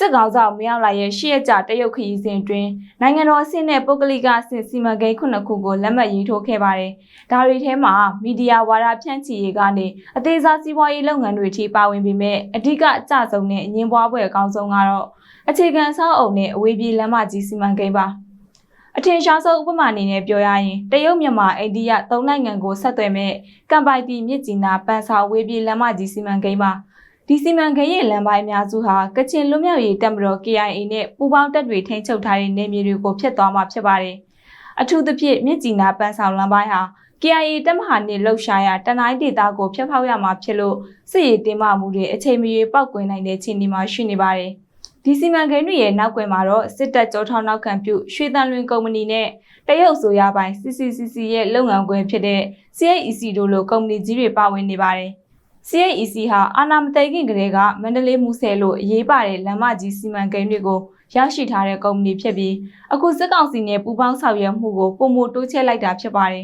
စစ်ကောင်ဆောင်မရောက်လာရဲ့ရှေ့ရက်ကြတရုတ်ခရီးစဉ်အတွင်းနိုင်ငံတော်အဆင့်နဲ့ပုဂ္ဂလိကအဆင့်စီမံကိန်းခုနှစ်ခုကိုလက်မှတ်ရေးထိုးခဲ့ပါတယ်။ဒါတွေထဲမှာမီဒီယာဝါဒဖြန့်ချီရေးကနေအသေးစားစီးပွားရေးလုပ်ငန်းတွေထိပါဝင်ပေမဲ့အဓိကအကျဆုံးနဲ့အငင်းပွားပွဲအကောင်းဆုံးကတော့အခြေခံဆောက်အုံနဲ့အဝေးပြေးလမ်းမကြီးစီမံကိန်းပါ။အထင်ရှားဆုံးဥပမာအနေနဲ့ပြောရရင်တရုတ်မြန်မာအိန္ဒိယသုံးနိုင်ငံကိုဆက်သွယ်မဲ့ကမ်ပိုင်တီမြစ်ကြီးနာပန်ဆာဝေးပြေးလမ်းမကြီးစီမံကိန်းပါ ဒီစီမံကိန်းရဲ့လမ်းပိုင်းအများစုဟာကချင်လွတ်မြောက်ရေးတပ်မတော် KIA နဲ့ပူးပေါင်းတပ်တွေထိန်းချုပ်ထားတဲ့နေမြေတွေကိုဖျက်သွားမှာဖြစ်ပါတယ်အထူးသဖြင့်မြစ်ကြီးနာပန်ဆောင်လမ်းပိုင်းဟာ KIA တပ်မဟာနဲ့လှုပ်ရှားရာတနိုင်းဒေသကိုဖျက်ဖောက်ရမှာဖြစ်လို့စစ်ရေးတင်းမာမှုတွေအချိန်မရွေးပောက်ကွယ်နိုင်တဲ့ခြေအနေမှာရှိနေပါတယ်ဒီစီမံကိန်းတွေရဲ့နောက်ကွယ်မှာတော့စစ်တပ်ကြောထောက်နောက်ခံပြုရွှေတန်လွင်ကုမ္ပဏီနဲ့တရုတ်ဆိုရပိုင်း CCCC ရဲ့လုပ်ငန်းခွင်ဖြစ်တဲ့ CAEC တို့လိုကုမ္ပဏီကြီးတွေပါဝင်နေပါတယ်။ CAEC ဟာအာနာမသိခင်ကလေးကမန္တလေးမူဆယ်လိုအရေးပါတဲ့လမ်းမကြီးစီမံကိန်းတွေကိုရရှိထားတဲ့ကုမ္ပဏီဖြစ်ပြီးအခုစစ်ကောင်စီနဲ့ပူးပေါင်းဆောင်ရွက်မှုကိုပုံမတိုးချဲ့လိုက်တာဖြစ်ပါတယ်